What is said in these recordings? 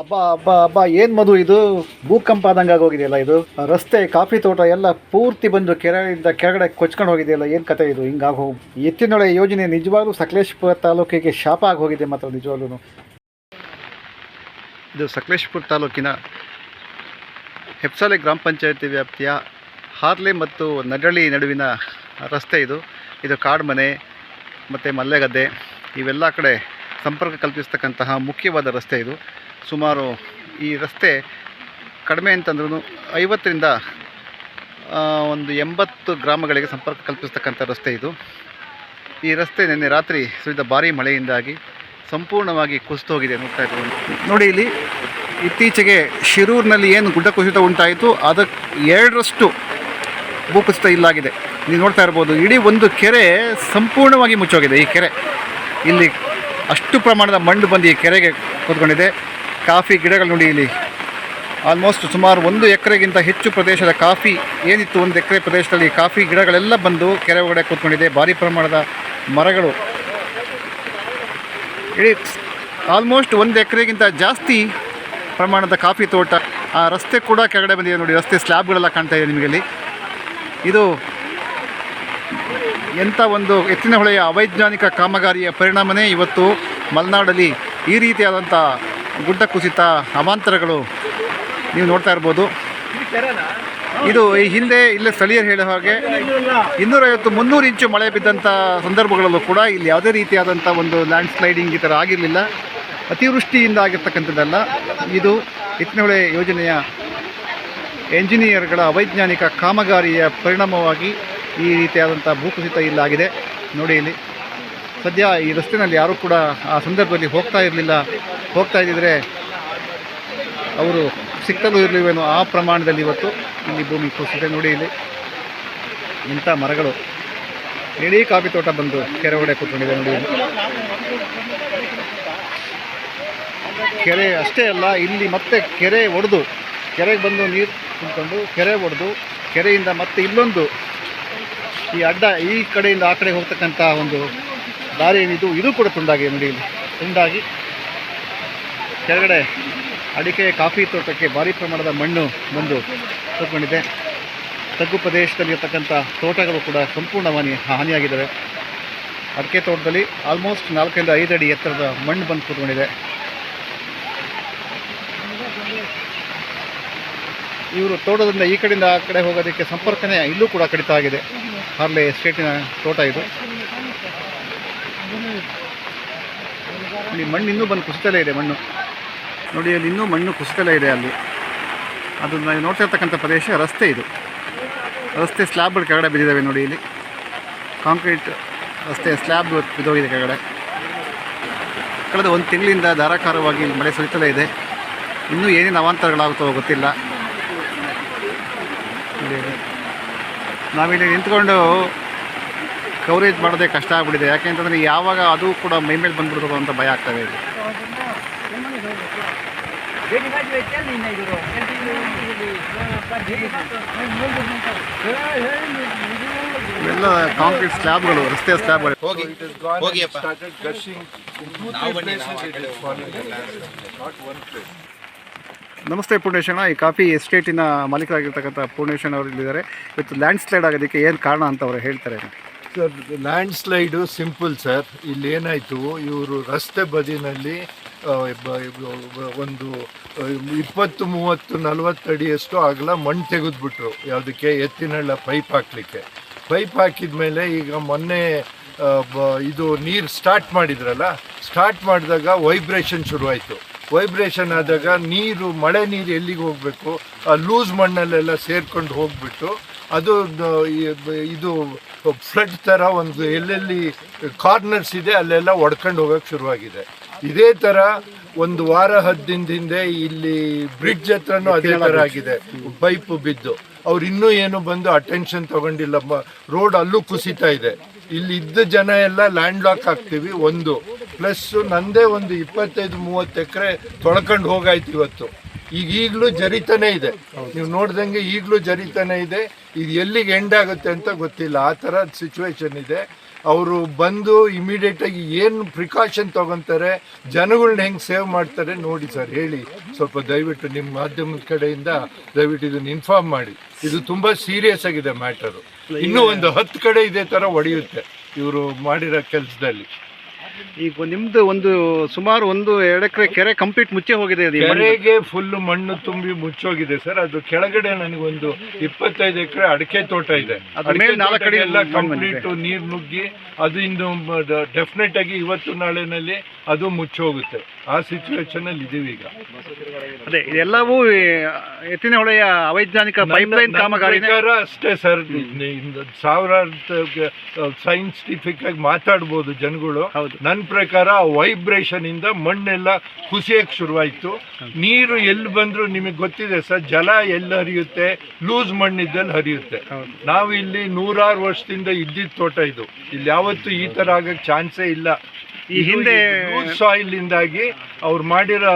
ಅಬ್ಬಾ ಅಬ್ಬಾ ಅಬ್ಬಾ, ಏನ್ ಮಧು ಇದು? ಭೂಕಂಪ ಆದಂಗೆ ಆಗೋಗಿದೆಯಲ್ಲ ಇದು? ರಸ್ತೆ, ಕಾಫಿ ತೋಟ ಎಲ್ಲ ಪೂರ್ತಿ ಬಂದು ಕೆರೆಯಿಂದ ಕೆಳಗಡೆ ಕೊಚ್ಕೊಂಡು ಹೋಗಿದೆಯಲ್ಲ, ಏನು ಕತೆ ಇದು? ಹಿಂಗಾಗೋ ಎತ್ತಿನೊಳೆ ಯೋಜನೆ ನಿಜವಾಗ್ಲೂ ಸಕಲೇಶ್ಪುರ ತಾಲೂಕಿಗೆ ಶಾಪ ಆಗಿ ಮಾತ್ರ ನಿಜವಾಗ್ಲೂ ಇದು ಸಕಲೇಶ್ಪುರ ತಾಲೂಕಿನ ಹೆಪ್ಸಾಲೆ ಗ್ರಾಮ ಪಂಚಾಯತಿ ವ್ಯಾಪ್ತಿಯ ಹಾರ್ಲೆ ಮತ್ತು ನಡಳಿ ನಡುವಿನ ರಸ್ತೆ ಇದು. ಇದು ಕಾಡ್ಮನೆ ಮತ್ತು ಮಲ್ಲೆಗದ್ದೆ, ಇವೆಲ್ಲ ಕಡೆ ಸಂಪರ್ಕ ಕಲ್ಪಿಸ್ತಕ್ಕಂತಹ ಮುಖ್ಯವಾದ ರಸ್ತೆ ಇದು. ಸುಮಾರು ಈ ರಸ್ತೆ ಕಡಿಮೆ ಅಂತಂದ್ರೂ ಐವತ್ತರಿಂದ ಒಂದು ಎಂಬತ್ತು ಗ್ರಾಮಗಳಿಗೆ ಸಂಪರ್ಕ ಕಲ್ಪಿಸ್ತಕ್ಕಂಥ ರಸ್ತೆ ಇದು. ಈ ರಸ್ತೆ ನಿನ್ನೆ ರಾತ್ರಿ ಸುರಿದ ಭಾರೀ ಮಳೆಯಿಂದಾಗಿ ಸಂಪೂರ್ಣವಾಗಿ ಕುಸಿತು ಹೋಗಿದೆ ನೋಡ್ತಾ ಇದ್ದೀವಿ. ನೋಡಿ ಇಲ್ಲಿ ಇತ್ತೀಚೆಗೆ ಶಿರೂರಿನಲ್ಲಿ ಏನು ಗುಡ್ಡ ಕುಸಿತ ಉಂಟಾಯಿತು ಅದಕ್ಕೆ ಎರಡರಷ್ಟು ಭೂಕುಸಿತ ಇಲ್ಲಾಗಿದೆ. ನೀವು ನೋಡ್ತಾ ಇರ್ಬೋದು, ಇಡೀ ಒಂದು ಕೆರೆ ಸಂಪೂರ್ಣವಾಗಿ ಮುಚ್ಚೋಗಿದೆ. ಈ ಕೆರೆ, ಇಲ್ಲಿ ಅಷ್ಟು ಪ್ರಮಾಣದ ಮಣ್ಣು ಬಂದು ಈ ಕೆರೆಗೆ ಕೂತ್ಕೊಂಡಿದೆ. ಕಾಫಿ ಗಿಡಗಳು ನೋಡಿ ಇಲ್ಲಿ. ಆಲ್ಮೋಸ್ಟ್ ಸುಮಾರು ಒಂದು ಎಕರೆಗಿಂತ ಹೆಚ್ಚು ಪ್ರದೇಶದ ಕಾಫಿ ಏನಿತ್ತು? ಒಂದು ಎಕರೆ ಪ್ರದೇಶದಲ್ಲಿ ಕಾಫಿ ಗಿಡಗಳೆಲ್ಲ ಬಂದು ಕೆರೆ ಒಳಗಡೆ ಕೂತ್ಕೊಂಡಿದೆ. ಭಾರಿ ಪ್ರಮಾಣದ ಮರಗಳು. ಇಡೀ ಆಲ್ಮೋಸ್ಟ್ ಒಂದು ಎಕರೆಗಿಂತ ಜಾಸ್ತಿ ಪ್ರಮಾಣದ ಕಾಫಿ ತೋಟ ಆ ರಸ್ತೆ ಕೂಡ ಕೆಳಗಡೆ ಬಂದಿದೆ ನೋಡಿ. ರಸ್ತೆ ಸ್ಲ್ಯಾಬ್ಗಳೆಲ್ಲ ಕಾಣ್ತಾ ಇದೆ ನಿಮಗೆ ಇಲ್ಲಿ ಇದು ಎಂಥ ಒಂದು ಎತ್ತಿನ ಹೊಳೆಯ ಅವೈಜ್ಞಾನಿಕ ಕಾಮಗಾರಿಯ ಪರಿಣಾಮನೇ ಇವತ್ತು ಮಲೆನಾಡಲ್ಲಿ ಈ ರೀತಿಯಾದಂಥ ಗುಡ್ಡ ಕುಸಿತ ಅವಾಂತರಗಳು ನೀವು ನೋಡ್ತಾ ಇರ್ಬೋದು. ಇದು ಈ ಹಿಂದೆ ಇಲ್ಲೇ ಸ್ಥಳೀಯರು ಹೇಳೋ ಹಾಗೆ ಇನ್ನೂರೈವತ್ತು ಮುನ್ನೂರು ಇಂಚು ಮಳೆ ಬಿದ್ದಂಥ ಸಂದರ್ಭಗಳಲ್ಲೂ ಕೂಡ ಇಲ್ಲಿ ಯಾವುದೇ ರೀತಿಯಾದಂಥ ಒಂದು ಲ್ಯಾಂಡ್ ಸ್ಲೈಡಿಂಗ್ ಈ ಥರ ಆಗಿರಲಿಲ್ಲ. ಅತಿವೃಷ್ಟಿಯಿಂದ ಆಗಿರ್ತಕ್ಕಂಥದ್ದಲ್ಲ. ಇದು ಎತ್ತಿನಹೊಳೆ ಯೋಜನೆಯ ಎಂಜಿನಿಯರ್ಗಳ ಅವೈಜ್ಞಾನಿಕ ಕಾಮಗಾರಿಯ ಪರಿಣಾಮವಾಗಿ ಈ ರೀತಿಯಾದಂಥ ಭೂಕುಸಿತ ಇಲ್ಲಾಗಿದೆ. ನೋಡಿ ಇಲ್ಲಿ. ಸದ್ಯ ಈ ರಸ್ತೆಯಲ್ಲಿ ಯಾರೂ ಕೂಡ ಆ ಸಂದರ್ಭದಲ್ಲಿ ಹೋಗ್ತಾ ಇರಲಿಲ್ಲ. ಹೋಗ್ತಾ ಇದ್ದಿದ್ರೆ ಅವರು ಸಿಕ್ಕಲು ಇರಲಿವೇನೋ ಆ ಪ್ರಮಾಣದಲ್ಲಿ ಇವತ್ತು ಇಲ್ಲಿ ಭೂಮಿ ಕುಸಿದೆ ನೋಡಿ ಇಲ್ಲಿ. ಇಂಥ ಮರಗಳು. ಇಡೀ ಕಾಫಿ ತೋಟ ಬಂದು ಕೆರೆ ಒಡೆ ಕೂತ್ಕೊಂಡಿದೆ ನೋಡಿ ಕೆರೆ ಅಷ್ಟೇ ಅಲ್ಲ, ಇಲ್ಲಿ ಮತ್ತೆ ಕೆರೆ ಒಡೆದು, ಕೆರೆಗೆ ಬಂದು ನೀರು ತುಂಬಿಕೊಂಡು ಕೆರೆ ಒಡೆದು, ಕೆರೆಯಿಂದ ಮತ್ತೆ ಇಲ್ಲೊಂದು ಈ ಅಡ್ಡ ಈ ಕಡೆಯಿಂದ ಆ ಕಡೆ ಹೋಗ್ತಕ್ಕಂಥ ಒಂದು ದಾರಿ ಏನಿದ್ದು ಇದು ಕೂಡ ತುಂಡಾಗಿ ನೋಡಿ ತುಂಡಾಗಿ ಕೆಳಗಡೆ ಅಡಿಕೆ ಕಾಫಿ ತೋಟಕ್ಕೆ ಭಾರಿ ಪ್ರಮಾಣದ ಮಣ್ಣು ಬಂದು ಕೂತ್ಕೊಂಡಿದೆ. ತಗ್ಗು ಪ್ರದೇಶದಲ್ಲಿ ಇರತಕ್ಕಂಥ ತೋಟಗಳು ಕೂಡ ಸಂಪೂರ್ಣವಾಗಿ ಹಾನಿಯಾಗಿದ್ದಾವೆ. ಅಡಿಕೆ ತೋಟದಲ್ಲಿ ಆಲ್ಮೋಸ್ಟ್ ನಾಲ್ಕರಿಂದ ಐದು ಅಡಿ ಎತ್ತರದ ಮಣ್ಣು ಬಂದು ಕೂತ್ಕೊಂಡಿದೆ. ಇವರು ತೋಟದಿಂದ ಈ ಕಡೆಯಿಂದ ಆ ಕಡೆ ಹೋಗೋದಕ್ಕೆ ಸಂಪರ್ಕನೇ ಇಲ್ಲೂ ಕೂಡ ಕಡಿತ ಆಗಿದೆ. ಹಾರ್ಲೆ ಎಸ್ಟೇಟಿನ ತೋಟ ಇದು. ಇಲ್ಲಿ ಮಣ್ಣು ಇನ್ನೂ ಬಂದು ಕುಸಿತಲೇ ಇದೆ, ಮಣ್ಣು. ನೋಡಿ, ಅಲ್ಲಿ ಇನ್ನೂ ಮಣ್ಣು ಕುಸಿತಲೇ ಇದೆ ಅಲ್ಲಿ. ಅದು ನಾವು ನೋಡ್ತಾ ಇರ್ತಕ್ಕಂಥ ಪ್ರದೇಶ ರಸ್ತೆ ಇದು. ರಸ್ತೆ ಸ್ಲ್ಯಾಬ್ಗಳು ಕೆಳಗಡೆ ಬಿದ್ದಿದ್ದಾವೆ ನೋಡಿ ಇಲ್ಲಿ. ಕಾಂಕ್ರೀಟ್ ರಸ್ತೆ ಸ್ಲ್ಯಾಬ್ ಬಿದ್ದೋಗಿದೆ ಕೆಳಗಡೆ. ಕಳೆದ ಒಂದು ತಿಂಗಳಿಂದ ಧಾರಾಕಾರವಾಗಿ ಮಳೆ ಸುರಿತಲೇ ಇದೆ. ಇನ್ನೂ ಏನೇನು ಅವಾಂತರಗಳಾಗುತ್ತೋ ಗೊತ್ತಿಲ್ಲ. ನಾವಿಲ್ಲಿ ನಿಂತ್ಕೊಂಡು ಕವರೇಜ್ ಮಾಡೋದೇ ಕಷ್ಟ ಆಗ್ಬಿಟ್ಟಿದೆ. ಯಾಕೆಂತಂದರೆ ಯಾವಾಗ ಅದು ಕೂಡ ಮೈಮೇಲೆ ಬಂದ್ಬಿಡ್ತದೋ ಅಂತ ಭಯ ಆಗ್ತವೆ ಇದು. ಇವೆಲ್ಲ ಕಾಂಕ್ರೀಟ್ ಸ್ಲ್ಯಾಬ್ಗಳು ರಸ್ತೆ ಸ್ಲ್ಯಾಬ್ಗಳು. ನಮಸ್ತೆ ಪೂರ್ಣೇಶಣ್ಣ. ಈ ಕಾಫಿ ಎಸ್ಟೇಟಿನ ಮಾಲೀಕರಾಗಿರ್ತಕ್ಕಂಥ ಪೂರ್ಣೇಶಣ್ಣ ಅವರು ಇಲ್ಲಿದ್ದಾರೆ. ಇವತ್ತು ಲ್ಯಾಂಡ್ ಸ್ಲೈಡ್ ಆಗೋದಕ್ಕೆ ಏನು ಕಾರಣ ಅಂತ ಅವರು ಹೇಳ್ತಾರೆ. Sir land slide simple sir ಇಲ್ಲಿ ಏನಾಯಿತು, ಇವರು ರಸ್ತೆ ಬದಿನಲ್ಲಿ ಒಂದು ಇಪ್ಪತ್ತು, ಮೂವತ್ತು, ನಲವತ್ತು ಅಡಿಯಷ್ಟು ಆಗಲ ಮಣ್ಣು ತೆಗೆದ್ಬಿಟ್ರು. ಯಾವುದಕ್ಕೆ? ಎತ್ತಿನಳ್ಳ ಪೈಪ್ ಹಾಕಲಿಕ್ಕೆ. ಪೈಪ್ ಹಾಕಿದ ಮೇಲೆ ಈಗ ಮೊನ್ನೆ ಇದು ನೀರು ಸ್ಟಾರ್ಟ್ ಮಾಡಿದ್ರಲ್ಲ ಸ್ಟಾರ್ಟ್ ಮಾಡಿದಾಗ ವೈಬ್ರೇಷನ್ ಶುರುವಾಯಿತು. ವೈಬ್ರೇಷನ್ ಆದಾಗ ನೀರು, ಮಳೆ ನೀರು ಎಲ್ಲಿಗೆ ಹೋಗಬೇಕು? ಆ, ಲೂಸ್ ಮಣ್ಣಲ್ಲೆಲ್ಲ ಸೇರ್ಕೊಂಡು ಹೋಗ್ಬಿಟ್ಟು ಅದು ಇದು ಫ್ಲಡ್ ಥರ ಒಂದು ಎಲ್ಲೆಲ್ಲಿ ಕಾರ್ನರ್ಸ್ ಇದೆ, ಅಲ್ಲೆಲ್ಲ ಒಡ್ಕೊಂಡು ಹೋಗೋಕೆ ಶುರುವಾಗಿದೆ. ಇದೇ ಥರ ಒಂದು ವಾರ ಹದ್ದಿನ ಹಿಂದೆ ಇಲ್ಲಿ ಬ್ರಿಡ್ಜ್ ಹತ್ರನೂ ಅದೇ ಥರ ಆಗಿದೆ. ಪೈಪ್ ಬಿದ್ದು. ಅವ್ರು ಇನ್ನೂ ಏನು ಬಂದು ಅಟೆನ್ಷನ್ ತಗೊಂಡಿಲ್ಲ. ರೋಡ್ ಅಲ್ಲೂ ಕುಸಿತಾ ಇದೆ. ಇಲ್ಲಿ ಇದ್ದ ಜನ ಎಲ್ಲ ಲ್ಯಾಂಡ್ ಲಾಕ್ ಆಗ್ತೀವಿ ಒಂದು. ಪ್ಲಸ್ ನಂದೇ ಒಂದು ಇಪ್ಪತ್ತೈದು, ಮೂವತ್ತು ಎಕರೆ ತೊಳ್ಕೊಂಡು ಹೋಗಾಯ್ತು ಇವತ್ತು. ಈಗ ಈಗಲೂ ಜರಿತಾನೆ ಇದೆ. ನೀವು ನೋಡ್ದಂಗೆ ಈಗಲೂ ಜರಿತಾನೆ ಇದೆ. ಇದು ಎಲ್ಲಿಗೆ ಎಂಡ್ ಆಗುತ್ತೆ ಅಂತ ಗೊತ್ತಿಲ್ಲ. ಆ ಥರ ಸಿಚುವೇಶನ್ ಇದೆ. ಅವರು ಬಂದು ಇಮಿಡಿಯೇಟಾಗಿ ಏನು ಪ್ರಿಕಾಷನ್ ತಗೊಂತಾರೆ ಜನಗಳನ್ನ ಹೆಂಗೆ ಸೇವ್ ಮಾಡ್ತಾರೆ ನೋಡಿ ಸರ್ ಹೇಳಿ. ಸ್ವಲ್ಪ ದಯವಿಟ್ಟು ನಿಮ್ಮ ಮಾಧ್ಯಮದ ಕಡೆಯಿಂದ ದಯವಿಟ್ಟು ಇದನ್ನು ಇನ್ಫಾರ್ಮ್ ಮಾಡಿ. ಇದು ತುಂಬ ಸೀರಿಯಸ್ ಆಗಿದೆ ಮ್ಯಾಟರು ಇನ್ನೂ ಒಂದು ಹತ್ತು ಕಡೆ ಇದೇ ಥರ ಹೊಡೆಯುತ್ತೆ ಇವರು ಮಾಡಿರೋ ಕೆಲಸದಲ್ಲಿ. ಈಗ ನಿಮ್ದು ಒಂದು ಸುಮಾರು ಒಂದು ಎರಡು ಎಕರೆ ಕೆರೆ ಕಂಪ್ಲೀಟ್ ಮುಚ್ಚೆ ಹೋಗಿದೆ ಅದು ಈ ಮಣ್ಣು. ಕೆರೆಗೆ ಫುಲ್ ಮಣ್ಣು ತುಂಬಿ ಮುಚ್ಚೋಗಿದೆ ಸರ್. ಅದು ಕೆಳಗಡೆ ನನಗೊಂದು ಇಪ್ಪತ್ತೈದು ಎಕರೆ ಅಡಿಕೆ ತೋಟ ಇದೆ. ಅದ್ರ ಮೇಲೆ ನಾಲ್ಕು ಅಡಿ ಎಲ್ಲ ಮಣ್ಣು ಬಂದಿದೆ. ಕಂಪ್ಲೀಟ್ ನೀರು ನುಗ್ಗಿ ಅದು ಇನ್ನು ಡೆಫಿನೆಟ್ ಆಗಿ ಇವತ್ತು ನಾಳೆನಲ್ಲಿ ಅದು ಮುಚ್ಚೋಗುತ್ತೆ. ಆ ಸಿಚುವೇಶನ್ ಅಲ್ಲಿ ಇದೀವಿ ಈಗ. ಅದೇ ಇದೆಲ್ಲವೂ ಈ ಎತ್ತಿನ ಹೊಳೆಯ ಅವೈಜ್ಞಾನಿಕ ಪೈಪ್ಲೈನ್ ನನ್ನ ಕಾಮಗಾರಿನೇ. ಪ್ರಕಾರ ಅಷ್ಟೇ ಸರ್. ಸಾವಿರಾರು ಸೈನ್ಸ್ಟಿಫಿಕ್ ಆಗಿ ಮಾತಾಡ್ಬೋದು ಜನಗಳು. ಹೌದು. ನನ್ನ ಪ್ರಕಾರ ವೈಬ್ರೇಷನ್ ಇಂದ ಮಣ್ಣೆಲ್ಲ ಕುಸಿಯಕ್ಕೆ ಶುರುವಾಯಿತು. ನೀರು ಎಲ್ಲಿ ಬಂದ್ರು ನಿಮಗೆ ಗೊತ್ತಿದೆ ಸರ್ ಜಲ ಎಲ್ಲಿ ಹರಿಯುತ್ತೆ ಲೂಸ್ ಮಣ್ಣಿದ್ದಲ್ಲಿ ಹರಿಯುತ್ತೆ. ನಾವು ಇಲ್ಲಿ ನೂರಾರು ವರ್ಷದಿಂದ ಇದ್ದಿದ್ದ ತೋಟ ಇದು. ಇಲ್ಲಿ ಯಾವತ್ತೂ ಈ ತರ ಆಗಕ್ಕೆ ಚಾನ್ಸೇ ಇಲ್ಲ. ಈ ಹಿಂದೆ ಸಾಯಿಲ್ ಇಂದಾಗಿ ಅವ್ರು ಮಾಡಿರೋ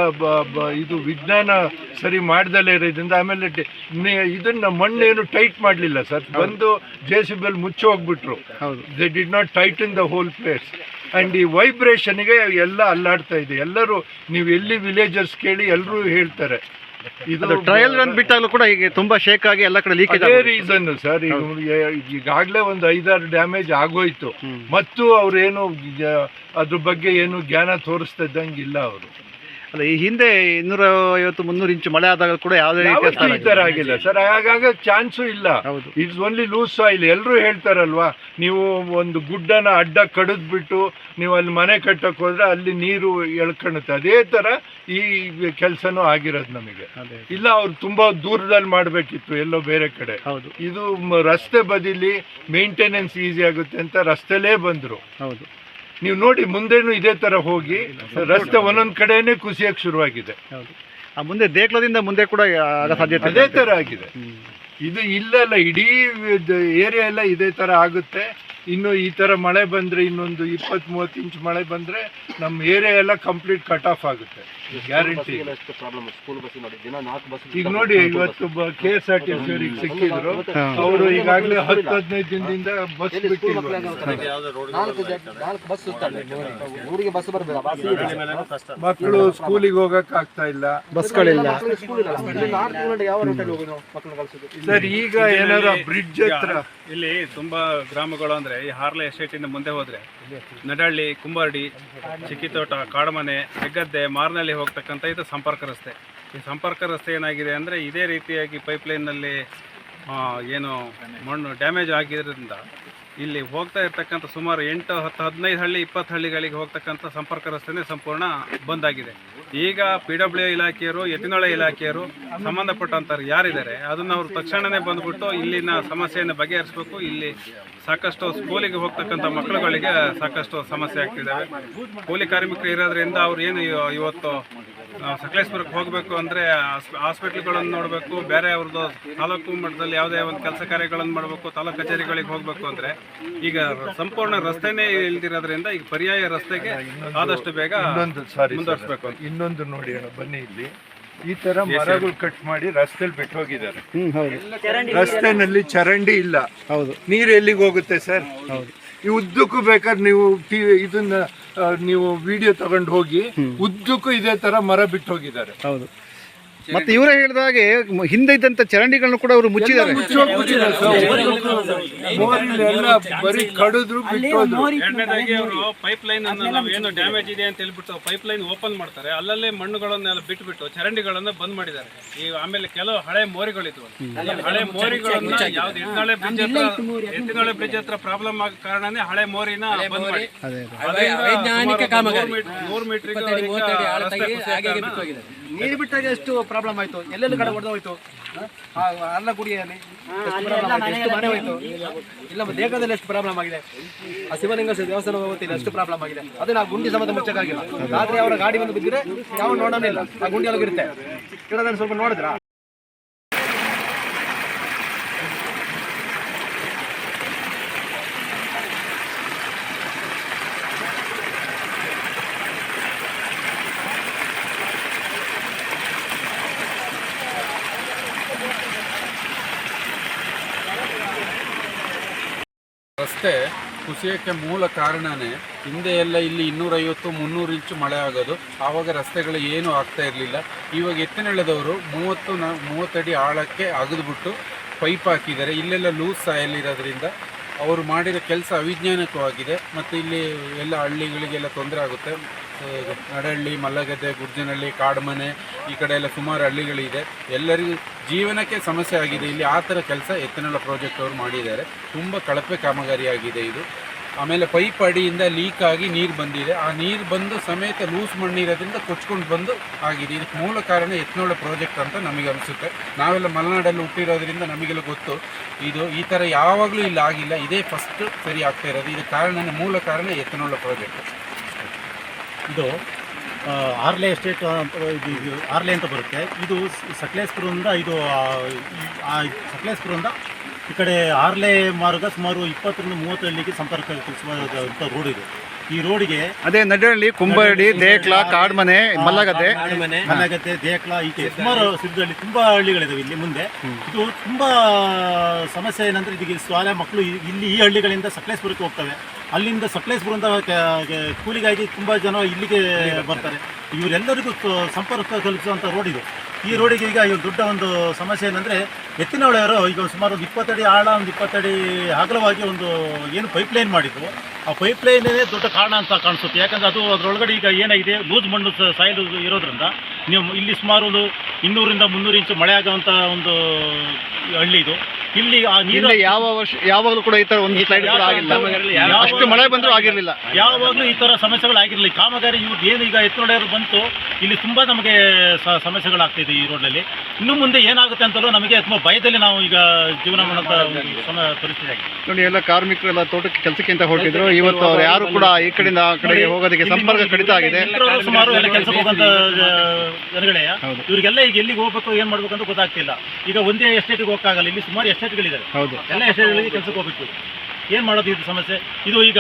ಇದು ವಿಜ್ಞಾನ ಸರಿ ಮಾಡ್ದಲೇ ಇರೋದ್ರಿಂದ ಆಮೇಲೆ ಇದನ್ನ ಮಣ್ಣೇನು ಟೈಟ್ ಮಾಡಲಿಲ್ಲ ಸರ್. ಬಂದು ಜೆ ಸಿ ಬಿ ಮುಚ್ಚಿ ಹೋಗ್ಬಿಟ್ರು they did not tight in the whole place and ಈ ವೈಬ್ರೇಷನ್ಗೆ ಎಲ್ಲ ಅಲ್ಲಾಡ್ತಾ ಇದೆ. ಎಲ್ಲರೂ ನೀವು ಎಲ್ಲಿ ವಿಲೇಜರ್ಸ್ ಕೇಳಿ ಎಲ್ಲರೂ ಹೇಳ್ತಾರೆ. ಇದು ಟ್ರಯಲ್ ರನ್ ಬಿಟ್ಟಾಗಲೂ ಕೂಡ ಈಗ ತುಂಬಾ ಶೇಕ್ ಆಗಿ ಎಲ್ಲ ಕಡೆ ಲೀಕೇಜ್ ಅದೇ ರೀಸನ್ ಸರ್ ಈಗ ಈಗಾಗಲೇ ಒಂದು ಐದಾರು ಡ್ಯಾಮೇಜ್ ಆಗೋಯ್ತು. ಮತ್ತು ಅವ್ರೇನು ಅದ್ರ ಬಗ್ಗೆ ಏನು ಜ್ಞಾನ ತೋರಿಸ್ತಾ ಇದ್ದಂಗಿಲ್ಲ ಅವರು. ಅಲ್ಲ ಈ ಹಿಂದೆ ಇನ್ನೂರ ಐವತ್ತು ಮುನ್ನೂರು ಇಂಚು ಮಳೆ ಆದಾಗ ಕೂಡ ಯಾವುದೇ ರೀತಿ ಯಾವತ್ತೂ ಈ ತರ ಆಗಿಲ್ಲ. ಸರ್ ಹಾಗಾಗ ಚಾನ್ಸು ಇಲ್ಲ. ಹೌದು. ಇಟ್ಸ್ ಓನ್ಲಿ ಲೂಸ್ ಸಾಯಿಲ್ ಎಲ್ಲರೂ ಹೇಳ್ತಾರಲ್ವಾ ನೀವು ಒಂದು ಗುಡ್ಡನ ಅಡ್ಡ ಕಡಿದ್ಬಿಟ್ಟು ನೀವು ಅಲ್ಲಿ ಮನೆ ಕಟ್ಟಕ್ಕೆ ಹೋದ್ರೆ ಅಲ್ಲಿ ನೀರು ಎಳ್ಕೊಳುತ್ತೆ ಅದೇ ತರ ಈ ಕೆಲಸನೂ ಆಗಿರೋದು ನಮಗೆ. ಅದೇ ಇಲ್ಲ ಅವ್ರು ತುಂಬಾ ದೂರದಲ್ಲಿ ಮಾಡಬೇಕಿತ್ತು ಎಲ್ಲೋ ಬೇರೆ ಕಡೆ. ಹೌದು. ಇದು ಮ- ರಸ್ತೆ ಬದಿಲಿ ಮೇಂಟೆನೆನ್ಸ್ ಈಸಿ ಆಗುತ್ತೆ ಅಂತ ರಸ್ತೆಲೇ ಬಂದ್ರು. ಹೌದು. ನೀವು ನೋಡಿ ಮುಂದೆನೂ ಇದೇ ತರ ಹೋಗಿ ರಸ್ತೆ ಒಂದೊಂದು ಕಡೆನೇ ಕುಸಿಯಕ್ಕೆ ಶುರುವಾಗಿದೆ. ಆ ಮುಂದೆ ದೇಕ್ಲದಿಂದ ಮುಂದೆ ಕೂಡ ಆಗ ಸಾಧ್ಯತೆ ಅದೇ ಇದೆ. ತರ ಆಗಿದೆ. ಇದು ಇದು ಇಲ್ಲಲ್ಲ ಇಡೀ ಏರಿಯಾ ಎಲ್ಲ ಇದೇ ತರ ಆಗುತ್ತೆ. ಇನ್ನು ಈ ತರ ಮಳೆ ಬಂದ್ರೆ ಇನ್ನೊಂದು ಇಪ್ಪತ್ತು ಮೂವತ್ತು ಇಂಚ್ ಮಳೆ ಬಂದ್ರೆ ನಮ್ಮ ಏರಿಯಾ ಎಲ್ಲ ಕಂಪ್ಲೀಟ್ ಕಟ್ ಆಫ್ ಆಗುತ್ತೆ. ಗ್ಯಾರಂಟಿ ಈಗ ನೋಡಿ ಇವತ್ತು K S R T C ಅವರಿಗೆ ಸಿಕ್ಕಿದ್ರು. ಅವರು ಈಗಾಗಲೇ ಹತ್ತು ಹದಿನೈದು ದಿನದಿಂದ ಬಸ್ ಬಿಟ್ಟಿಲ್ಲ ನಾಲ್ಕು ಬಸ್ ಊರಿಗೆ ಬಸ್ ಬಸ್. ಮಕ್ಕಳು ಸ್ಕೂಲಿಗೆ ಹೋಗಕ್ ಆಗ್ತಾ ಇಲ್ಲ. ಬಸ್ಗಳಿಲ್ಲ. ಸ್ಕೂಲ್ ಸರ್ ಈಗ ಏನಾರ ಬ್ರಿಡ್ಜ್ ಹತ್ರ? ಇಲ್ಲಿ ತುಂಬಾ ಗ್ರಾಮಗಳು ಅಂದ್ರೆ ಈ ಹಾರ್ಲೆ ಎಸ್ಟೇಟ್ ಇಂದ ಮುಂದೆ ಹೋದ್ರೆ ನಡಹಳ್ಳಿ, ಕುಂಬಾರ್ಡಿ, ಚಿಕ್ಕಿತೋಟ, ಕಾಡಮನೆ, ಹೆಗ್ಗದ್ದೆ, ಮಾರ್ನಳ್ಳಿ ಹೋಗ್ತಕ್ಕಂಥ ಇದು ಸಂಪರ್ಕ ರಸ್ತೆ. ಈ ಸಂಪರ್ಕ ರಸ್ತೆ ಏನಾಗಿದೆ ಅಂದರೆ ಇದೇ ರೀತಿಯಾಗಿ ಪೈಪ್ಲೈನ್ನಲ್ಲಿ ಏನು ಮಣ್ಣು ಡ್ಯಾಮೇಜ್ ಆಗಿರೋದ್ರಿಂದ ಇಲ್ಲಿ ಹೋಗ್ತಾ ಇರ್ತಕ್ಕಂಥ ಸುಮಾರು ಎಂಟು, ಹತ್ತು, ಹದಿನೈದು ಹಳ್ಳಿ, ಇಪ್ಪತ್ತು ಹಳ್ಳಿಗಳಿಗೆ ಹೋಗ್ತಕ್ಕಂಥ ಸಂಪರ್ಕ ರಸ್ತೆನೇ ಸಂಪೂರ್ಣ ಬಂದಾಗಿದೆ ಈಗ ಪಿ ಡಬ್ಲ್ಯೂ ಇಲಾಖೆಯವರು ಯತಿನೊಳ ಇಲಾಖೆಯವರು ಸಂಬಂಧಪಟ್ಟಂಥವ್ರು ಯಾರಿದ್ದಾರೆ, ಅದನ್ನು ಅವರು ತಕ್ಷಣವೇ ಬಂದ್ಬಿಟ್ಟು ಇಲ್ಲಿನ ಸಮಸ್ಯೆಯನ್ನು ಬಗೆಹರಿಸಬೇಕು, ಇಲ್ಲಿ ಸಾಕಷ್ಟು ಸ್ಕೂಲಿಗೆ ಹೋಗ್ತಕ್ಕಂಥ ಮಕ್ಕಳುಗಳಿಗೆ ಸಾಕಷ್ಟು ಸಮಸ್ಯೆ ಆಗ್ತಿದ್ದಾವೆ. ಕೂಲಿ ಕಾರ್ಮಿಕರು ಇರೋದ್ರಿಂದ ಅವ್ರು ಏನು ಇವತ್ತು ಸಕಲೇಶ್ವರಕ್ಕೆ ಸಕಲೇಶ್ಪುರಕ್ಕೆ ಹೋಗಬೇಕು ಅಂದರೆ ಹಾಸ್ಪಿಟ್ಲ್ಗಳನ್ನು ನೋಡಬೇಕು ಬೇರೆ ಅವ್ರದ್ದು ತಾಲೂಕು ಮಟ್ಟದಲ್ಲಿ ಯಾವುದೇ ಒಂದು ಕೆಲಸ ಕಾರ್ಯಗಳನ್ನು ಮಾಡಬೇಕು ತಾಲೂಕು ಕಚೇರಿಗಳಿಗೆ ಹೋಗಬೇಕು ಅಂದರೆ ಈಗ ಸಂಪೂರ್ಣ ರಸ್ತೆನೇ ಇಲ್ದಿರೋದ್ರಿಂದ ಈಗ ಪರ್ಯಾಯ ರಸ್ತೆಗೆ ಆದಷ್ಟು ಬೇಗ ಮುಂದುವರಿಸಬೇಕು ಇನ್ನೊಂದು ನೋಡಿ ಬನ್ನಿ ಇಲ್ಲಿ. ಈ ತರ ಮರಗಳು ಕಟ್ ಮಾಡಿ ರಸ್ತೆಲಿ ಬಿಟ್ಟು ಹೋಗಿದ್ದಾರೆ ಹ್ಮ್ ಹೌದು. ರಸ್ತೆನಲ್ಲಿ ಚರಂಡಿ ಇಲ್ಲ. ಹೌದು. ನೀರು ಎಲ್ಲಿಗೆ ಹೋಗುತ್ತೆ ಸರ್ ಹೌದು. ಈ ಉದ್ದಕ್ಕೂ ಬೇಕಾದ್ರೆ ನೀವು ಟಿವಿ ಇದನ್ನ ಆ, ನೀವು ವಿಡಿಯೋ ತಗೊಂಡು ಹೋಗಿ ಉದ್ದಕ್ಕೂ ಇದೇ ತರ ಮರ ಬಿಟ್ಟು ಹೋಗಿದ್ದಾರೆ ಹೌದು. ಮತ್ತೆ ಇವರೇ ಹೇಳಿದ ಹಾಗೆ ಹಿಂದೆ ಇದ್ದಂತ ಚರಂಡಿಗಳನ್ನು ಕೂಡ ಅವರು ಮುಚ್ಚಿದ್ದಾರೆ. ಮೋರಿಲಿ ಎಲ್ಲ ಬರೀ ಕಡಿದ್ರು ಬಿಟ್ಟು ಹೋದ್ರು. ಎರಡನೇದಾಗಿ ಅವರು ಪೈಪ್ ಲೈನ್ ಅನ್ನ ನಾವು ಏನು ಡ್ಯಾಮೇಜ್ ಇದೆ ಅಂತ ಹೇಳ್ಬಿಟ್ಟು ಪೈಪ್ ಲೈನ್ ಓಪನ್ ಮಾಡ್ತಾರೆ. ಅಲ್ಲಲ್ಲೇ ಮಣ್ಣುಗಳನ್ನೆಲ್ಲ ಬಿಟ್ಬಿಟ್ಟು ಚರಂಡಿಗಳನ್ನ ಬಂದ್ ಮಾಡಿದ್ದಾರೆ. ಈ ಆಮೇಲೆ ಕೆಲವು ಹಳೆ ಮೋರಿಗಳಿದ್ವು. ಹಳೆ ಮೋರಿಗಳನ್ನ ಯಾವ್ದು ಬ್ರಿಜ್ ಬ್ರಿಡ್ಜ್ ಹತ್ರ ಎತ್ತಿನಾಳೆ ಬ್ರಿಡ್ಜ್ ಹತ್ರ ಪ್ರಾಬ್ಲಮ್ ಆಗ ಕಾರಣನೇ ಹಳೆ ಮೋರಿನ ಬಂದ್ ಮಾಡಿ ಅದೇ ಮೀಟರ್ ಮೂರ್ ನೂರು ಮೀಟರ್ ನೀರು ಬಿಟ್ಟಾಗ ಎಷ್ಟು ಪ್ರಾಬ್ಲಮ್ ಆಯ್ತು? ಎಲ್ಲೆಲ್ಲಿ ಕಡೆ ಹೊಡೆದೋಯ್ತು ಅಲ್ಲ ಗುಡಿಯಲ್ಲಿ ಎಷ್ಟು ಮನೆ ಹೋಯ್ತು? ಇಲ್ಲ ದೇಹದಲ್ಲಿ ಎಷ್ಟು ಪ್ರಾಬ್ಲಮ್ ಆಗಿದೆ? ಆ ಶಿವಲಿಂಗ ದೇವಸ್ಥಾನ ಹೋಗುತ್ತಿಲ್ಲ ಎಷ್ಟು ಪ್ರಾಬ್ಲಮ್ ಆಗಿದೆ. ಅದನ್ನ ಆ ಗುಂಡಿ ಸಮೇತ ಮುಚ್ಚಕ್ಕಾಗಿಲ್ಲ. ರಾತ್ರಿ ಅವರ ಗಾಡಿ ಬಂದು ಬಿದ್ದರೆ ಯಾವ ನೋಡೋನಿಲ್ಲ ಆ ಗುಂಡಿ ಒಳಗಿರುತ್ತೆ. ಇರೋದನ್ನ ಸ್ವಲ್ಪ ನೋಡಿದ್ರಾ ರಸ್ತೆ ಕುಸಿಯೋಕ್ಕೆ ಮೂಲ ಕಾರಣನೇ ಹಿಂದೆ ಎಲ್ಲ ಇಲ್ಲಿ ಇನ್ನೂರೈವತ್ತು, ಮುನ್ನೂರು ಇಂಚು ಮಳೆ ಆಗೋದು. ಆವಾಗ ರಸ್ತೆಗಳು ಏನೂ ಆಗ್ತಾ ಇರಲಿಲ್ಲ. ಇವಾಗ ಎತ್ತಿನೆಳೆದವರು ಮೂವತ್ತು ನ ಮೂವತ್ತಡಿ ಆಳಕ್ಕೆ ಅಗದ್ಬಿಟ್ಟು ಪೈಪ್ ಹಾಕಿದ್ದಾರೆ. ಇಲ್ಲೆಲ್ಲ ಲೂಸ್ ಸಾಯಲ್ಲಿರೋದ್ರಿಂದ ಅವರು ಮಾಡಿರೋ ಕೆಲಸ ಅವಿಜ್ಞಾನಿಕವಾಗಿದೆ ಮತ್ತು ಇಲ್ಲಿ ಎಲ್ಲ ಹಳ್ಳಿಗಳಿಗೆಲ್ಲ ತೊಂದರೆ ಆಗುತ್ತೆ. ನಡಹಳ್ಳಿ, ಮಲ್ಲಗದ್ದೆ, ಗುರ್ಜನಹಳ್ಳಿ, ಕಾಡ್ಮನೆ ಈ ಕಡೆ ಎಲ್ಲ ಸುಮಾರು ಹಳ್ಳಿಗಳಿದೆ. ಎಲ್ಲರಿಗೂ ಜೀವನಕ್ಕೆ ಸಮಸ್ಯೆ ಆಗಿದೆ. ಇಲ್ಲಿ ಆ ಥರ ಕೆಲಸ ಎತ್ತನಳ್ಳ ಪ್ರಾಜೆಕ್ಟ್ ಅವರು ಮಾಡಿದ್ದಾರೆ. ತುಂಬ ಕಳಪೆ ಕಾಮಗಾರಿಯಾಗಿದೆ ಇದು. ಆಮೇಲೆ ಪೈಪ್ ಅಡಿಯಿಂದ ಲೀಕ್ ಆಗಿ ನೀರು ಬಂದಿದೆ. ಆ ನೀರು ಬಂದು ಸಮೇತ ಲೂಸ್ ಮಣ್ಣು ಇರೋದ್ರಿಂದ ಕೊಚ್ಕೊಂಡು ಬಂದು ಆಗಿದೆ. ಇದಕ್ಕೆ ಮೂಲ ಕಾರಣ ಎತ್ನೋಳ ಪ್ರಾಜೆಕ್ಟ್ ಅಂತ ನಮಗೆ ಅನಿಸುತ್ತೆ. ನಾವೆಲ್ಲ ಮಲೆನಾಡಲ್ಲಿ ಹುಟ್ಟಿರೋದ್ರಿಂದ ನಮಗೆಲ್ಲ ಗೊತ್ತು. ಇದು ಈ ಥರ ಯಾವಾಗಲೂ ಇಲ್ಲಿ, ಆಗಿಲ್ಲ. ಇದೇ ಫಸ್ಟ್ ಸರಿ ಆಗ್ತಾ ಇರೋದು. ಇದಕ್ಕೆ ಕಾರಣ ಮೂಲ ಕಾರಣ ಎತ್ನೋಳ ಪ್ರಾಜೆಕ್ಟ್ ಇದು ಆರ್ಲೆ ಎಸ್ಟೇಟ್ ಅಂತ, ಇದು ಆರ್ಲೆ ಅಂತ ಬರುತ್ತೆ. ಇದು ಸಕಲೇಶ್ಪುರದಿಂದ ಇದು ಸಕಲೇಶ್ಪುರದಿಂದ ಈ ಕಡೆ ಆರ್ಲೆ ಮಾರ್ಗ ಸುಮಾರು ಇಪ್ಪತ್ತರಿಂದ ಮೂವತ್ತು ಹಳ್ಳಿಗೆ ಸಂಪರ್ಕ ಕಲ್ಪಿಸುವಂಥ ರೋಡ್ ಇದೆ. ಈ ರೋಡಿಗೆ ಅದೇ ನಡಹಳ್ಳಿ ಕುಂಬಹಳ್ಳಿ ದೇಕ್ಲ ಕಾಡ್ಮನೆ ಮಲ್ಲಗದ್ದೆ. ಮಲ್ಲಗದ್ದೆ ದೇಕ್ಲ ಈಕೆ ಸುಮಾರು ಸಿದ್ಧಹಳ್ಳಿ ತುಂಬಾ ಹಳ್ಳಿಗಳಿದಾವೆ ಇಲ್ಲಿ ಮುಂದೆ. ಇದು ತುಂಬಾ ಸಮಸ್ಯೆ ಏನಂದ್ರೆ ಇದಕ್ಕೆ ಶಾಲೆ ಮಕ್ಕಳು ಇಲ್ಲಿ ಈ ಹಳ್ಳಿಗಳಿಂದ ಸಕಲೇಶ್ಪುರಕ್ಕೆ ಹೋಗ್ತವೆ. ಅಲ್ಲಿಂದ ಸಕಲೇಶ್ಪುರದಿಂದ ಕೂಲಿಗಾಗಿ ತುಂಬಾ ಜನ ಇಲ್ಲಿಗೆ ಬರ್ತಾರೆ. ಇವರೆಲ್ಲರಿಗೂ ಸಂಪರ್ಕ ಕಲ್ಪಿಸುವಂತ ರೋಡ್ ಇದು. ಈ ರೋಡಿಗೆ ಈಗ ದೊಡ್ಡ ಒಂದು ಸಮಸ್ಯೆ ಏನಂದ್ರೆ ಎತ್ತಿನಹೊಳೆಯವರು ಈಗ ಸುಮಾರು ಒಂದು ಇಪ್ಪತ್ತಡಿ ಆಳ ಒಂದು ಇಪ್ಪತ್ತಡಿ ಅಗಲವಾಗಿ ಒಂದು ಏನು ಪೈಪ್ ಲೈನ್ ಮಾಡಿದ್ರು. ಆ ಪೈಪ್ ಲೈನೇ ದೊಡ್ಡ ಕಾರಣ ಅಂತ ಕಾಣಿಸುತ್ತೆ. ಯಾಕಂದ್ರೆ ಅದು ಅದರೊಳಗಡೆ ಈಗ ಏನಾಗಿದೆ ಲೂಸ್ ಮಣ್ಣು ಸಾಯಿಲು ಇರೋದ್ರಿಂದ ನೀವು ಇಲ್ಲಿ ಸುಮಾರು ಒಂದು ಇನ್ನೂರಿಂದ ಮುನ್ನೂರು ಇಂಚು ಮಳೆ ಆಗುವಂಥ ಒಂದು ಹಳ್ಳಿ ಇದು. ಇಲ್ಲಿ ಆ ನೀರು ಯಾವ ವರ್ಷ ಯಾವಾಗಲೂ ಕೂಡ ಈ ತರ ಒಂದು ಸ್ಲೈಡ್ ಕೂಡ ಆಗಿಲ್ಲ. ಅಷ್ಟು ಮಳೆ ಬಂದರೂ ಆಗಿರಲಿಲ್ಲ. ಯಾವಾಗಲೂ ಈ ತರ ಸಮಸ್ಯೆಗಳು ಆಗಿರಲಿಲ್ಲ. ಕಾಮಗಾರಿ ಇವ್ರದ್ದು ಏನು ಈಗ ಎತ್ತುನಡೆಯವರು ಬಂತು ಇಲ್ಲಿ ತುಂಬಾ ನಮಗೆ ಸಮಸ್ಯೆಗಳು ಸಮಸ್ಯೆಗಳಾಗ್ತಿದೆ. ಈ ರೋಡ್ನಲ್ಲಿ ಇನ್ನು ಮುಂದೆ ಏನಾಗುತ್ತೆ ಅಂತಲೂ ನಮಗೆ ತುಂಬ ಭಯದಲ್ಲಿ ನಾವು ಈಗ ಜೀವನ ಮಾಡೋಂಥ ಒಂದು ಸಮ ಪರಿಸ್ಥಿತಿ ಆಗಿದೆ. ನೋಡಿ ಎಲ್ಲ ಕಾರ್ಮಿಕರು ಎಲ್ಲ ತೋಟಕ್ಕೆ ಕೆಲಸಕ್ಕೆ ಅಂತ ಹೊರಟಿದ್ರು ಇವತ್ತು ಅವ್ರು ಯಾರು ಕೂಡ ಈ ಕಡೆಯಿಂದ ಆ ಕಡೆಗೆ ಹೋಗೋದಕ್ಕೆ ಸಂಪರ್ಕ ಕಡಿತ ಆಗಿದೆ. ಸುಮಾರು ಎಲ್ಲ ಕೆಲಸಕ್ಕೆ ಹೋಗಂತ ಜನಗಳೇ ಇವರಿಗೆಲ್ಲ ಇವ್ರಿಗೆಲ್ಲ ಈಗ ಎಲ್ಲಿಗೆ ಹೋಗ್ಬೇಕು ಏನು ಮಾಡ್ಬೇಕು ಅಂತ ಗೊತ್ತಾಗ್ತಿಲ್ಲ. ಈಗ ಒಂದೇ ಎಸ್ಟೇಟಿಗೆ ಹೋಗಕ್ಕಾಗಲ್ಲ. ಇಲ್ಲಿ ಸುಮಾರು ಎಸ್ಟೇಟ್ಗಳಿದ್ದಾರೆ ಹೌದು. ಎಲ್ಲ ಎಸ್ಟೇಟ್ಗಳಿಗೆ ಕೆಲಸಕ್ಕೆ ಹೋಗ್ಬೇಕು. ಏನು ಮಾಡೋದು ಇದು ಸಮಸ್ಯೆ? ಇದು ಈಗ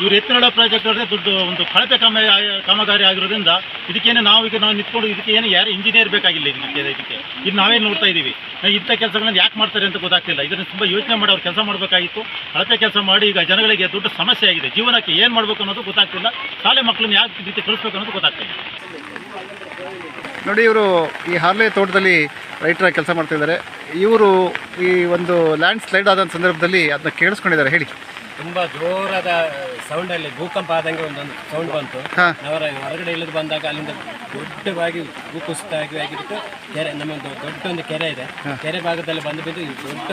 ಇವರು ಎತ್ತಿನಡ ಪ್ರಾಜೆಕ್ಟ್ ಅವ್ರದ್ದೇ ದುಡ್ಡು, ಒಂದು ಕಳಪೆ ಕಾಮ ಕಾಮಗಾರಿ ಆಗಿರೋದ್ರಿಂದ ಇದಕ್ಕೇನೆ ನಾವು ಈಗ ನಾವು ನಿಂತ್ಕೊಂಡು ಇದಕ್ಕೆ ಏನು ಯಾರು ಇಂಜಿನಿಯರ್ ಬೇಕಾಗಿಲ್ಲ ಇದಕ್ಕೆ ಇದಕ್ಕೆ ಇದು ನಾವೇ ನೋಡ್ತಾ ಇದ್ದೀವಿ ಇಂಥ ಕೆಲಸಗಳನ್ನು ಯಾಕೆ ಮಾಡ್ತಾರೆ ಅಂತ ಗೊತ್ತಾಗ್ತಿಲ್ಲ. ಇದನ್ನು ತುಂಬ ಯೋಚನೆ ಮಾಡಿ ಅವ್ರು ಕೆಲಸ ಮಾಡಬೇಕಾಗಿತ್ತು. ಕಳಪೆ ಕೆಲಸ ಮಾಡಿ ಈಗ ಜನಗಳಿಗೆ ದೊಡ್ಡ ಸಮಸ್ಯೆ ಆಗಿದೆ. ಜೀವನಕ್ಕೆ ಏನು ಮಾಡಬೇಕು ಅನ್ನೋದು ಗೊತ್ತಾಗ್ತಿಲ್ಲ. ಶಾಲೆ ಮಕ್ಕಳನ್ನ ಯಾಕೆ ರೀತಿ ಕಳಿಸ್ಬೇಕು ಅನ್ನೋದು ಗೊತ್ತಾಗ್ತಿಲ್ಲ. ನೋಡಿ ಇವರು ಈ ಹಾರ್ಲೆ ತೋಟದಲ್ಲಿ ರೈಟ್ರಾಗಿ ಕೆಲಸ ಮಾಡ್ತಿದ್ದಾರೆ. ಇವರು ಈ ಒಂದು ಲ್ಯಾಂಡ್ ಸ್ಲೈಡ್ ಆದ ಸಂದರ್ಭದಲ್ಲಿ ಅದನ್ನ ಕೇಳಿಸ್ಕೊಂಡಿದ್ದಾರೆ ಹೇಳಿ. ತುಂಬಾ ಜೋರಾದ ಸೌಂಡ್ ಅಲ್ಲಿ ಭೂಕಂಪ ಆದಂಗೆ ಒಂದೊಂದು ಸೌಂಡ್ ಬಂತು. ಅವರ ಹೊರಗಡೆ ಇಳಿದು ಬಂದಾಗ ಅಲ್ಲಿಂದ ದೊಡ್ಡವಾಗಿ ಭೂಕುಸಿತ ಆಗಿ ಆಗಿಬಿಟ್ಟು ಕೆರೆ ನಮ್ಮೊಂದು ದೊಡ್ಡ ಒಂದು ಕೆರೆ ಇದೆ. ಕೆರೆ ಭಾಗದಲ್ಲಿ ಬಂದು ಬಿದ್ದು ದೊಡ್ಡ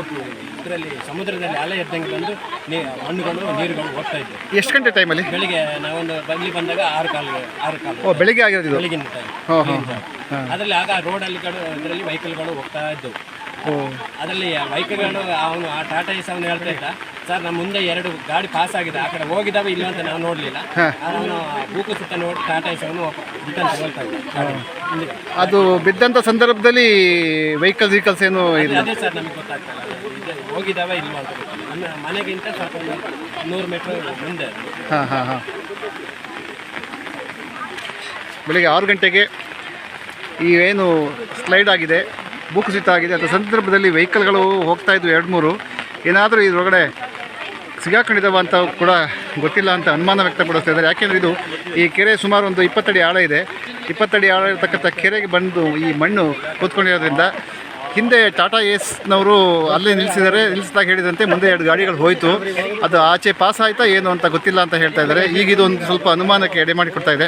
ಇದರಲ್ಲಿ ಸಮುದ್ರದಲ್ಲಿ ಅಲೆ ಇದ್ದಂಗೆ ಬಂದು ನೀ ಮಣ್ಣುಗಳು ನೀರುಗಳು ಹೋಗ್ತಾ ಇದ್ವು. ಎಷ್ಟು ಗಂಟೆ ಟೈಮಲ್ಲಿ ಬೆಳಿಗ್ಗೆ ನಾವೊಂದು ಬಗ್ಲಿ ಬಂದಾಗ ಆರು ಕಾಲು ಆರು ಕಾಲು. ಓ ಬೆಳಿಗ್ಗೆ ಆಗಿರೋದು ಬೆಳಿಗ್ಗೆ ಬೆಳಗಿನ ಟೈಮ್ ಅದರಲ್ಲಿ ಆಗ ರೋಡಲ್ಲಿ ಇದರಲ್ಲಿ ವೆಹಿಕಲ್ಗಳು ಹೋಗ್ತಾ ಇದ್ದವು. ಅದರಲ್ಲಿ ವೆಹಿಕಲ್ಗಳು ಅವನು ಆ ಟಾಟಾ ಈಸ್ ಅವನು ಹೇಳ್ತಾ ಇದ್ದ ಸರ್ ನಮ್ಮ ಮುಂದೆ ಎರಡು ಗಾಡಿ ಪಾಸ್ ಆಗಿದೆ ಆ ಕಡೆ ಹೋಗಿದಾವೆ ಇಲ್ಲ ಅಂತ ನಾವು ನೋಡಲಿಲ್ಲ. ಅವನು ಭೂಕುಸಿತ ನೋಡಿ ಟಾಟಾ ಇಸ್ ಅವನು ರಿಟರ್ನ್ ತಗೊಳ್ತಾ ಇದ್ದ ಅದು ಬಿದ್ದಂಥ ಸಂದರ್ಭದಲ್ಲಿ ವೆಹಿಕಲ್ ವೆಹಿಕಲ್ಸ್ ಏನು ಇಲ್ಲ? ಅದೇ ಸರ್ ನಮಗೆ ಗೊತ್ತಾಗ್ತಾ ಇಲ್ಲ. ಹೋಗಿದಾವೆ ಇಲ್ಲ ಅಂತ ನಮ್ಮ ಮನೆಗಿಂತ ಸ್ವಲ್ಪ ನೂರು ಮೀಟ್ರ್ ಮುಂದೆ ಹಾಂ ಹಾಂ ಹಾಂ. ಬೆಳಿಗ್ಗೆ ಆರು ಗಂಟೆಗೆ ಈ ಏನು ಸ್ಲೈಡ್ ಆಗಿದೆ. ಭೂಕುಸಿತ ಆಗಿದೆ ಅಂತ ಸಂದರ್ಭದಲ್ಲಿ ವೆಹಿಕಲ್ಗಳು ಹೋಗ್ತಾ ಇದ್ವು ಎರಡು ಮೂರು. ಏನಾದರೂ ಇದರೊಳಗಡೆ ಸಿಗಾಕೊಂಡಿದ್ದಾವ ಅಂತ ಕೂಡ ಗೊತ್ತಿಲ್ಲ ಅಂತ ಅನುಮಾನ ವ್ಯಕ್ತಪಡಿಸ್ತಾ ಇದ್ದಾರೆ. ಯಾಕೆಂದರೆ ಇದು ಈ ಕೆರೆ ಸುಮಾರು ಒಂದು ಇಪ್ಪತ್ತಡಿ ಆಳ ಇದೆ. ಇಪ್ಪತ್ತಡಿ ಆಳ ಇರತಕ್ಕಂಥ ಕೆರೆಗೆ ಬಂದು ಈ ಮಣ್ಣು ಕೂತ್ಕೊಂಡಿರೋದ್ರಿಂದ ಹಿಂದೆ ಟಾಟಾ ಎಸ್ನವರು ಅಲ್ಲೇ ನಿಲ್ಲಿಸಿದ್ದಾರೆ. ನಿಲ್ಲಿಸಿದಾಗ ಹೇಳಿದಂತೆ ಮುಂದೆ ಎರಡು ಗಾಡಿಗಳು ಹೋಯಿತು. ಅದು ಆಚೆ ಪಾಸ್ ಆಯಿತಾ ಏನು ಅಂತ ಗೊತ್ತಿಲ್ಲ ಅಂತ ಹೇಳ್ತಾ ಇದ್ದಾರೆ. ಈಗ ಇದು ಒಂದು ಸ್ವಲ್ಪ ಅನುಮಾನಕ್ಕೆ ಎಡೆ ಮಾಡಿಕೊಡ್ತಾ ಇದೆ.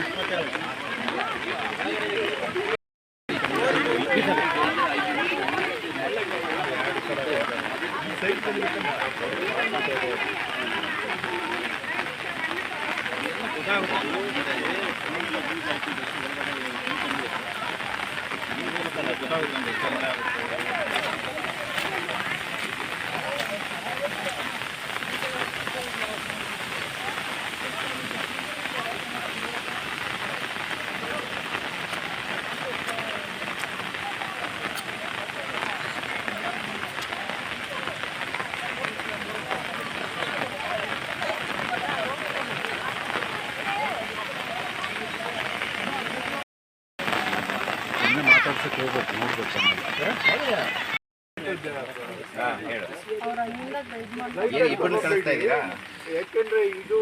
ಯಾಕಂದ್ರೆ ಇದು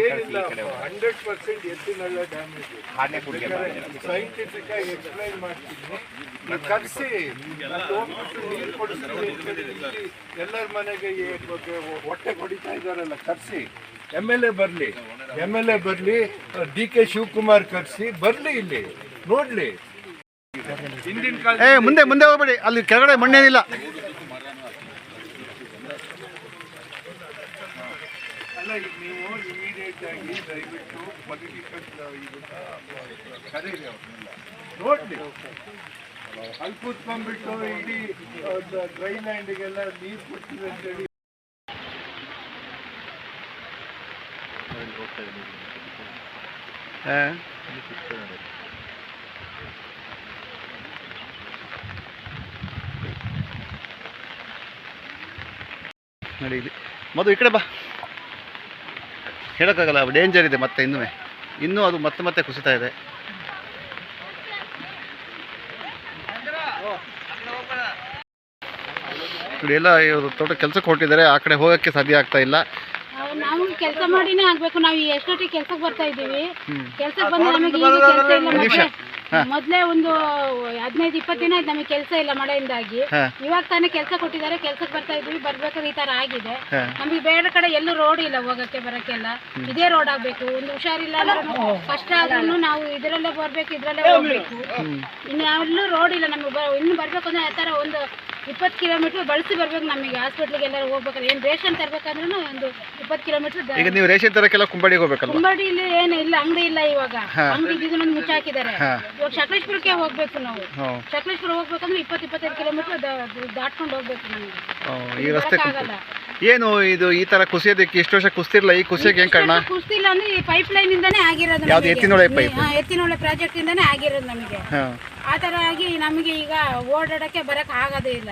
ಏನಿಲ್ಲ ಹಂಡ್ರೆಡ್ ಪರ್ಸೆಂಟ್ ಎತ್ತಿನಲ್ಲ ಡ್ಯಾಮೇಜ್ ಸೈಂಟಿಫಿಕ್ ಆಗಿ ಎಕ್ಸ್ಪ್ಲೈನ್ ಮಾಡ್ತೀನಿ ನೀವು ಹೋಗ್ಬಿಟ್ಟು ನೀರು ಕೊಡಿಸ್ತೀನಿ ಇಲ್ಲಿ ಎಲ್ಲರ ಮನೆಗೆ ಈ ಬಗ್ಗೆ ಹೊಟ್ಟೆ ಹೊಡಿತಾ ಇದ್ದಾರಲ್ಲ ಕರೆಸಿ. ಎಂ ಎಲ್ ಎ ಬರಲಿ ಎಂ ಎಲ್ ಎ ಬರಲಿ ಡಿ ಕೆ ಶಿವಕುಮಾರ್ ಕರೆಸಿ ಬರಲಿ ಇಲ್ಲಿ ನೋಡ್ಲಿ. ಏ ಮುಂದೆ ಮುಂದೆ ಹೋಗ್ಬೇಡಿ ಅಲ್ಲಿ ಕೆಳಗಡೆ ಮಣ್ಣೇನಿಲ್ಲ ಅಲ್ಲ ಈಗ ನೀವು ಆಗಿ ದಯವಿಟ್ಟು ಪೊಲಿಟಿಕಲ್ ಇದನ್ನ ಕರೀರಿ ಅವ್ರನ್ನೆಲ್ಲ ನೋಡ್ಲಿ. ಅಲ್ಲಿ ಕೂತ್ಕೊಂಡ್ಬಿಟ್ಟು ಇಡೀ ಡ್ರೈ ಲ್ಯಾಂಡ್ಗೆಲ್ಲ ನೀರು ಕೊಡ್ತೀವಿ ಅಂತೇಳಿ. ನೋಡಿ ಈ ಕಡೆ ಬಾ. ಹೇಳೋಕ್ಕಾಗಲ್ಲ ಡೇಂಜರ್ ಇದೆ ಮತ್ತೆ ಇನ್ನೂ. ಇನ್ನೂ ಅದು ಮತ್ತೆ ಮತ್ತೆ ಕುಸಿತಾ ಇದೆ. ನೋಡಿ ಎಲ್ಲ ಇವರು ತೋಟ ಕೆಲಸ ಕೊಟ್ಟಿದ್ದಾರೆ ಆ ಕಡೆ ಹೋಗಕ್ಕೆ ಸಾಧ್ಯ ಆಗ್ತಾ ಇಲ್ಲ. ನಾವು ಕೆಲಸ ಮಾಡಿನೇ ಆಗ್ಬೇಕು ನಾವು ಎಷ್ಟೊತ್ತಿಗೆ ಕೆಲಸಕ್ಕೆ ಬರ್ತಾ ಇದ್ದೀವಿ. ಕೆಲ್ಸಕ್ಕೆ ಬಂದ್ರೆ ನಮಗೆ ಮೊದ್ಲೇ- ಒಂದು ಹದಿನೈದು ಇಪ್ಪತ್ತು ದಿನ ಆಯ್ತು ನಮಗೆ ಕೆಲಸ ಇಲ್ಲ ಮಳೆಯಿಂದಾಗಿ. ಇವಾಗ ತಾನೇ ಕೆಲಸ ಕೊಟ್ಟಿದ್ದಾರೆ ಕೆಲಸಕ್ಕೆ ಬರ್ತಾ ಇದ್ವಿ ಬರ್ಬೇಕಾದ್ರೆ ಈ ತರ ಆಗಿದೆ. ನಮಗೆ ಬೇರೆ ಕಡೆ ಎಲ್ಲೂ ರೋಡ್ ಇಲ್ಲ ಹೋಗಕ್ಕೆ ಬರಕ್ಕೆಲ್ಲ. ಇದೇ ರೋಡ್ ಆಗ್ಬೇಕು. ಒಂದು ಹುಷಾರಿಲ್ಲ ಅಂದ್ರೆ ಕಷ್ಟ ಆದ್ರೂ ನಾವು ಇದರಲ್ಲೇ ಬರ್ಬೇಕು ಇದ್ರಲ್ಲೇ ಹೋಗ್ಬೇಕು. ಇನ್ನು ಎಲ್ಲೂ ರೋಡ್ ಇಲ್ಲ ನಮಗೆ. ಬ- ಇನ್ನು ಬರ್ಬೇಕು ಅಂದ್ರೆ ಆ ತರ ಒಂದು ಇಪ್ಪತ್ತು ಕಿಲೋಮೀಟರ್ ಬಳಸಿ ಬರ್ಬೇಕು ನಮಗೆ. ಹಾಸ್ಪಿಟ್ಲಿಗೆ ಎಲ್ಲರೂ ಹೋಗ್ಬೇಕಾದ್ರೆ ಏನು ರೇಷನ್ ತರಬೇಕಂದ್ರೆ ಒಂದು ಇಪ್ಪತ್ತು ಕಿಲೋಮೀಟರ್ ಈಗ ನೀವು ರೇಷನ್ ತರಕ್ಕೆಲ್ಲ ಕುಂಬಡಿಗೆ ಹೋಗ್ಬೇಕಲ್ಲ ಕುಂಬಾಡಿ ಇಲ್ಲಿ ಏನು ಇಲ್ಲ ಅಂಗಡಿ ಇಲ್ಲ ಇವಾಗ. ಅಂಗಡಿ ಇದನ್ನ ಮುಚ್ಚಾಕಿದ್ದಾರೆ. ಹಾಕಿದ್ದಾರೆ ಇವಾಗ ಸಕಲೇಶ್ಪುರಕ್ಕೆ ಹೋಗ್ಬೇಕು ನಾವು. ಸಕಲೇಶ್ಪುರ ಹೋಗ್ಬೇಕಂದ್ರೆ ಇಪ್ಪತ್ತು ಇಪ್ಪತ್ತೈದು ಕಿಲೋಮೀಟರ್ ದಾಟ್ಕೊಂಡು ಹೋಗ್ಬೇಕು ನಮಗೆ. ಈ ರಸ್ತೆ ಆಗಲ್ಲ. ಏನು ಇದು ಈ ತರ ಕುಸಿಯೋದಕ್ಕೆ ಇಷ್ಟು ವರ್ಷ ಕುಸ್ತಿರ್ಲ? ಈ ಕುಸಿಯೋಕೆ ಏನ್ ಕಾರಣ? ಕುಸ್ತಿಲ್ಲ ಅಂದ್ರೆ ಈ ಪೈಪ್ ಲೈನ್ ಇಂದಾನೇ ಆಗಿರೋದು ಯಾವ್ದು ಎತ್ತಿನೊಳೆ ಪೈಪ್? ಹಾ, ಎತ್ತಿನಹೊಳೆ ಪ್ರಾಜೆಕ್ಟ್ ಇಂದಾನೇ ಆಗಿರೋದು ನಮಗೆ. ಹಾ. ಆ ತರ ಆಗಿ ನಮಗೆ ಈಗ ಓಡಾಡಕ್ಕೆ ಬರಕ್ ಆಗೋದೇ ಇಲ್ಲ.